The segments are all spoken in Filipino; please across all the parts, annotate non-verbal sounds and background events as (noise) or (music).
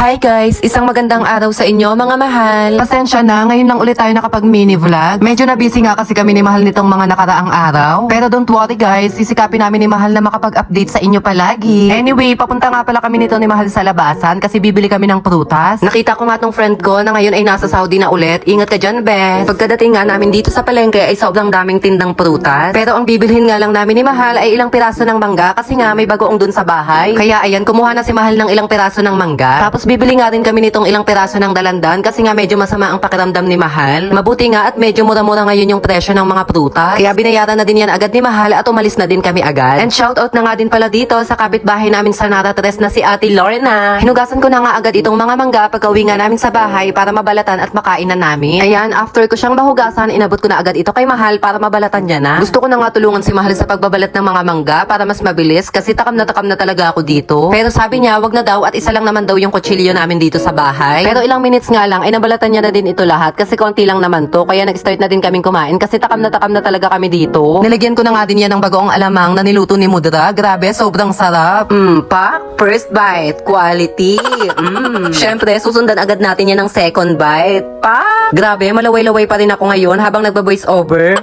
Hi guys! Isang magandang araw sa inyo mga mahal. Pasensya na, ngayon lang ulit tayo nakapag mini vlog. Medyo na busy nga kasi kami ni Mahal nitong mga nakaraang araw. Pero don't worry guys, sisikapin namin ni Mahal na makapag-update sa inyo palagi. Anyway, papunta nga pala kami nito ni Mahal sa labasan kasi bibili kami ng prutas. Nakita ko nga tong friend ko na ngayon ay nasa Saudi na ulit. Ingat ka dyan, Bes. Pagkadating nga namin dito sa palengke ay sobrang daming tindang prutas. Pero ang bibilhin nga lang namin ni Mahal ay ilang piraso ng mangga kasi nga may bagoong dun sa bahay. Kaya ayan, kumuha na si Mahal ng ilang piraso ng mangga. Tapos bibili nga rin kami nitong ilang piraso ng dalandan kasi nga medyo masama ang pakiramdam ni Mahal. Mabuti nga at medyo mura-mura ngayon yung presyo ng mga prutas. Kaya binayaran na din yan agad ni Mahal at umalis na din kami agad. And shoutout na nga din pala dito sa kapitbahay namin sa Naratres na si Ate Lorna. Hinugasan ko na nga agad itong mga mangga pagka-uwi nga namin sa bahay para mabalatan at makainan namin. Ayan, after ko siyang mahugasan, inabot ko na agad ito kay Mahal para mabalatan niya na. Gusto ko na nga tulungan si Mahal sa pagbabalat ng mga mangga para mas mabilis kasi takam na takam na talaga ako dito. Pero sabi niya, wag na daw at isa lang naman daw yung kutsilyo namin dito sa bahay. Pero ilang minutes nga lang ay nabalatan niya na din ito lahat kasi konti lang naman to. Kaya nag-start na din kaming kumain kasi takam na takam na talaga kami dito. Nilagyan ko na nga din yan ng bagoong alamang na niluto ni Mudra. Grabe, sobrang sarap. Mmm, pak, first bite, quality. (laughs) Mmm. Siyempre, susundan agad natin yan ng second bite. Pak! Grabe, malaway-laway pa rin ako ngayon habang nagba-voice over.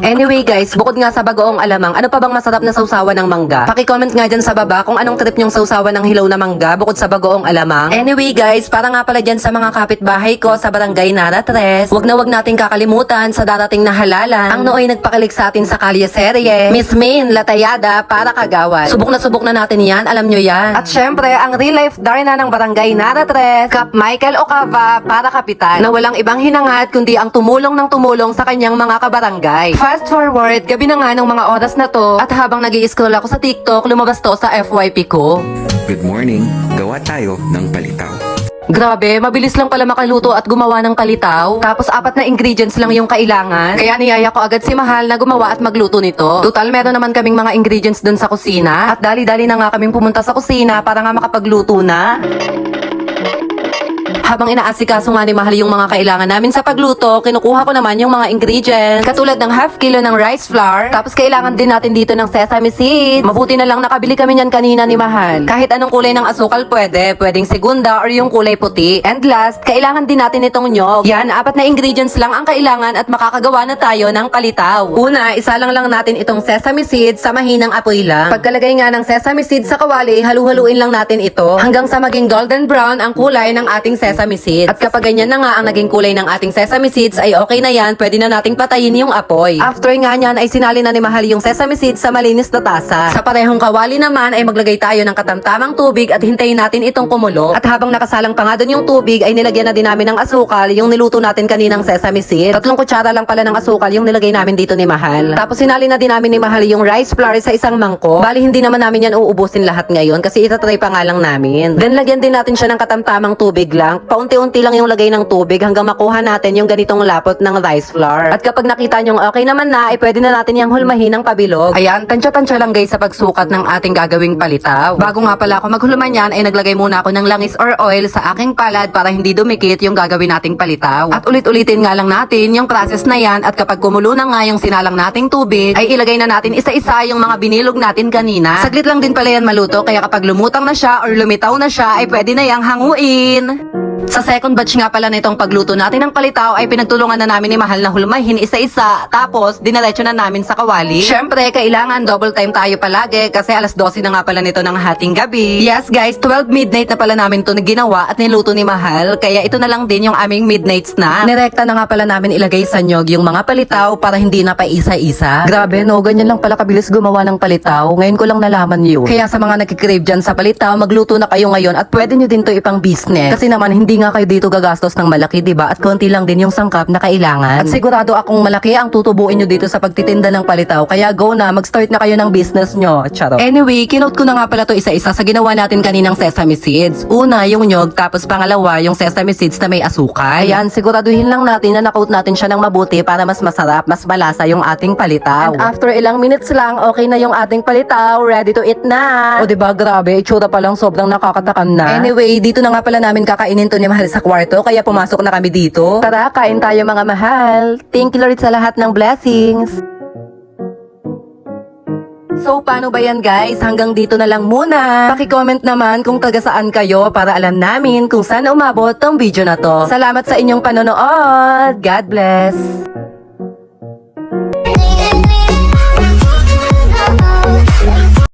Anyway guys, bukod nga sa bagoong alamang, ano pa bang masarap na sausawan ng mangga? Paki-comment nga dyan sa baba kung anong trip nyong sausawan ng hilaw na mangga bukod sa bagoong alamang. Anyway guys, para nga pala dyan sa mga kapitbahay ko sa barangay Naratres, wag na wag nating kakalimutan sa darating na halalan. Ang nooy nagpakilig sa atin sa kalye serye, Miss Min Latayada para kagawad. Subok na subok na natin yan, alam nyo yan. At syempre, ang real life Darna ng barangay Naratres, Kap Michael Ocava para kapitan, na walang ibang hinangad kundi ang tumulong ng tumulong sa kanyang mga kabarangay. Fast forward, gabi na nga ng mga oras na to at habang nag scroll ako sa TikTok, lumabas to sa FYP ko. Good morning. Gawa tayo ng palitaw. Grabe, mabilis lang pala makaluto at gumawa ng kalitaw. Tapos apat na ingredients lang yung kailangan. Kaya niyaya ko agad si Mahal na gumawa at magluto nito. Total, meron naman kaming mga ingredients dun sa kusina. At dali-dali na nga kaming pumunta sa kusina para nga makapagluto na. Habang inaasikaso nga ni Mahal yung mga kailangan namin sa pagluto, kinukuha ko naman yung mga ingredients. Katulad ng half kilo ng rice flour. Tapos kailangan din natin dito ng sesame seeds. Mabuti na lang nakabili kami niyan kanina ni Mahal. Kahit anong kulay ng asukal pwede. Pwedeng segunda or yung kulay puti. And last, kailangan din natin itong nyog. Yan, apat na ingredients lang ang kailangan at makakagawa na tayo ng palitaw. Una, isa lang lang natin itong sesame seeds sa mahinang apoy lang. Pagkalagay nga ng sesame seeds sa kawali, halu-haluin lang natin ito hanggang sa maging golden brown ang kulay ng ating sesame seeds. At kapag ganyan na nga ang naging kulay ng ating sesame seeds ay okay na yan, pwede na nating patayin yung apoy. After nga niyan ay sinali na ni Mahal yung sesame seeds sa malinis na tasa. Sa parehong kawali naman ay maglagay tayo ng katamtamang tubig at hintayin natin itong kumulo. At habang nakasalang pa nga doon yung tubig ay nilagyan na din namin ng asukal yung niluto natin kaninang sesame seeds. Tatlong kutsara lang pala ng asukal yung nilagay namin dito ni Mahal. Tapos sinali na din namin ni Mahal yung rice flour sa isang mangkok. Bali hindi naman namin yan uubusin lahat ngayon kasi itatry pa nga lang namin. Then lagyan din natin siya ng katamtamang tubig lang. Paunti-unti lang yung lagay ng tubig hanggang makuha natin yung ganitong lapot ng rice flour. At kapag nakita nyong okay naman na, ay pwede na natin yung hulmahin ng pabilog. Ayan, tansya-tansya lang guys sa pagsukat ng ating gagawing palitaw. Bago nga pala ako maghulman yan, ay naglagay muna ako ng langis or oil sa aking palad para hindi dumikit yung gagawin nating palitaw. At ulit-ulitin nga lang natin yung process na yan at kapag kumulo na nga yung sinalang nating tubig, ay ilagay na natin isa-isa yung mga binilog natin kanina. Saglit lang din pala yan maluto, kaya kapag lumutang na siya or lumitaw na siya, ay pwede na yang hanguin. Sa second batch nga pala nitong pagluto natin ng palitaw ay pinagtulungan na namin ni Mahal na hulmahin isa-isa tapos dinaretso na namin sa kawali. Syempre, kailangan double time tayo palagi kasi alas 12 na nga pala nito ng hating gabi. Yes guys, 12 midnight na pala namin to ginawa at niluto ni Mahal kaya ito na lang din yung aming midnight snack. Nirekta na nga pala namin ilagay sa nyog yung mga palitaw para hindi na pa isa-isa. Grabe no, ganyan lang pala kabilis gumawa ng palitaw. Ngayon ko lang nalaman yun. Kaya sa mga nagkikrave dyan sa palitaw, magluto na kayo ngayon at pwede nyo din to ipang business. Kasi naman hindi nga kayo dito gagastos ng malaki, 'di ba? At konti lang din yung sangkap na kailangan. At sigurado akong malaki ang tutubuin nyo dito sa pagtitinda ng palitaw. Kaya go na, mag-start na kayo ng business nyo. Charo. Anyway, kinote ko na nga pala to isa-isa sa ginawa natin kaninang sesame seeds. Una, yung nyog, tapos pangalawa, yung sesame seeds na may asukal. Ayan, siguraduhin lang natin na nakoat natin siya ng mabuti para mas masarap, mas malasa yung ating palitaw. And after ilang minutes lang, okay na yung ating palitaw, ready to eat na. O diba, grabe, itsura pa lang sobrang nakakatakam na. Anyway, dito na nga pala namin kakainin to ni Mahal sa kwarto, kaya pumasok na kami dito. Tara, kain tayo mga mahal. Thank you Lord sa lahat ng blessings. So paano ba yan guys? Hanggang dito na lang muna. Paki-comment naman kung taga saan kayo para alam namin kung saan umabot tong video na to. Salamat sa inyong panonood. God bless.